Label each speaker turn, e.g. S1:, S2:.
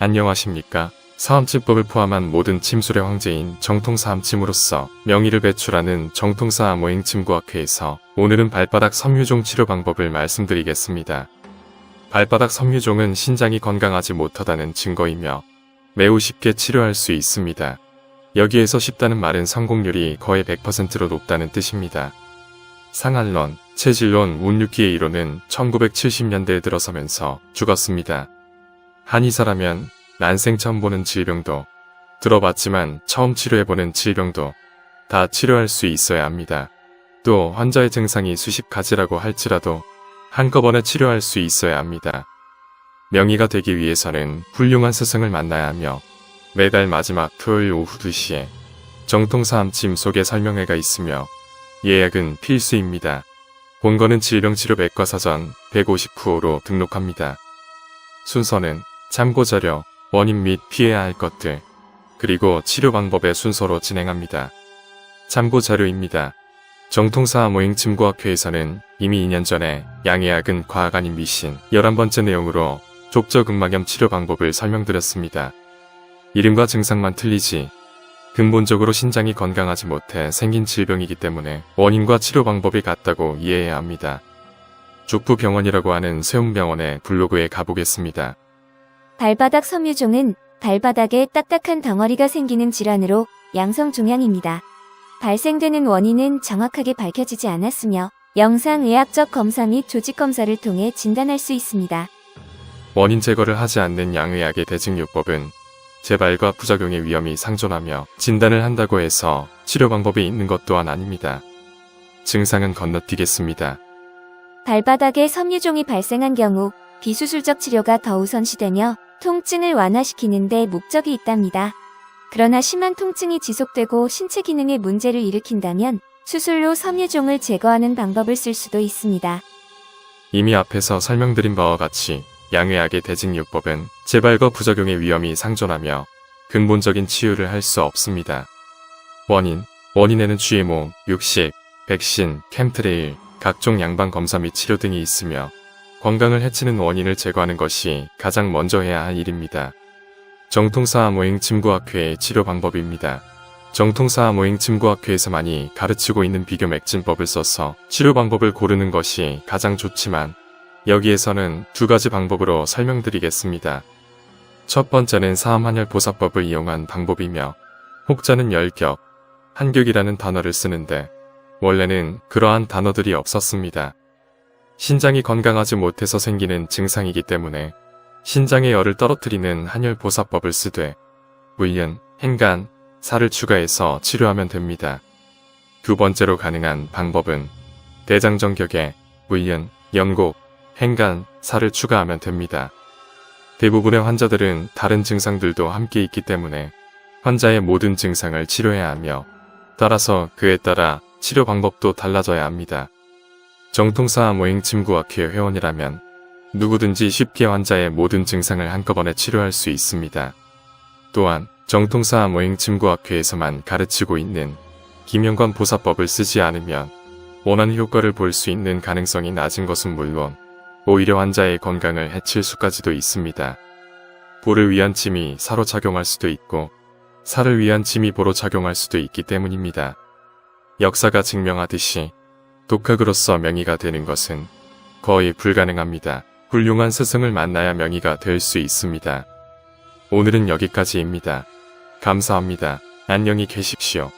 S1: 안녕하십니까. 사암침법을 포함한 모든 침술의 황제인 정통사암침으로서 명의를 배출하는 정통사암오행침구학회에서 오늘은 발바닥 섬유종 치료 방법을 말씀드리겠습니다. 발바닥 섬유종은 신장이 건강하지 못하다는 증거이며 매우 쉽게 치료할 수 있습니다. 여기에서 쉽다는 말은 성공률이 거의 100%로 높다는 뜻입니다. 상한론, 체질론, 운육기의 이론은 1970년대에 들어서면서 죽었습니다. 한의사라면 난생 처음 보는 질병도 들어봤지만 처음 치료해보는 질병도 다 치료할 수 있어야 합니다. 또 환자의 증상이 수십 가지라고 할지라도 한꺼번에 치료할 수 있어야 합니다. 명의가 되기 위해서는 훌륭한 스승을 만나야 하며 매달 마지막 토요일 오후 2시에 정통사암침 속에 설명회가 있으며 예약은 필수입니다. 본거는 질병치료 백과사전 159호로 등록합니다. 순서는 참고자료, 원인 및 피해야 할 것들, 그리고 치료 방법의 순서로 진행합니다. 참고자료입니다. 정통사 모행침구학회에서는 이미 2년 전에 양해약은 과학 아닌 미신 11번째 내용으로 족저근막염 치료 방법을 설명드렸습니다. 이름과 증상만 틀리지 근본적으로 신장이 건강하지 못해 생긴 질병이기 때문에 원인과 치료 방법이 같다고 이해해야 합니다. 족부병원이라고 하는 세움병원의 블로그에 가보겠습니다.
S2: 발바닥 섬유종은 발바닥에 딱딱한 덩어리가 생기는 질환으로 양성 종양입니다. 발생되는 원인은 정확하게 밝혀지지 않았으며 영상의학적 검사 및 조직 검사를 통해 진단할 수 있습니다.
S1: 원인 제거를 하지 않는 양의학의 대증요법은 재발과 부작용의 위험이 상존하며 진단을 한다고 해서 치료 방법이 있는 것 또한 아닙니다. 증상은 건너뛰겠습니다.
S2: 발바닥에 섬유종이 발생한 경우 비수술적 치료가 더 우선시되며 통증을 완화시키는 데 목적이 있답니다. 그러나 심한 통증이 지속되고 신체 기능에 문제를 일으킨다면 수술로 섬유종을 제거하는 방법을 쓸 수도 있습니다.
S1: 이미 앞에서 설명드린 바와 같이 양의학의 대증요법은 재발과 부작용의 위험이 상존하며 근본적인 치유를 할 수 없습니다. 원인, 원인에는 GMO, 육식, 백신, 캠트레일, 각종 양방 검사 및 치료 등이 있으며 건강을 해치는 원인을 제거하는 것이 가장 먼저 해야 할 일입니다. 정통사 모행 침구학회의 치료 방법입니다. 정통사 모행 침구학회에서만이 가르치고 있는 비교 맥진법을 써서 치료 방법을 고르는 것이 가장 좋지만 여기에서는 두 가지 방법으로 설명드리겠습니다. 첫 번째는 사암한열 보사법을 이용한 방법이며 혹자는 열격, 한격이라는 단어를 쓰는데 원래는 그러한 단어들이 없었습니다. 신장이 건강하지 못해서 생기는 증상이기 때문에 신장의 열을 떨어뜨리는 한열보사법을 쓰되 물연, 행간, 살을 추가해서 치료하면 됩니다. 두 번째로 가능한 방법은 대장정격에 물연, 연곡, 행간, 살을 추가하면 됩니다. 대부분의 환자들은 다른 증상들도 함께 있기 때문에 환자의 모든 증상을 치료해야 하며 따라서 그에 따라 치료 방법도 달라져야 합니다. 정통사 모행 침구학회 회원이라면 누구든지 쉽게 환자의 모든 증상을 한꺼번에 치료할 수 있습니다. 또한 정통사 모행 침구학회에서만 가르치고 있는 김영관 보사법을 쓰지 않으면 원하는 효과를 볼 수 있는 가능성이 낮은 것은 물론 오히려 환자의 건강을 해칠 수까지도 있습니다. 볼을 위한 침이 사로 작용할 수도 있고 살을 위한 침이 보로 작용할 수도 있기 때문입니다. 역사가 증명하듯이 독학으로서 명의가 되는 것은 거의 불가능합니다. 훌륭한 스승을 만나야 명의가 될 수 있습니다. 오늘은 여기까지입니다. 감사합니다. 안녕히 계십시오.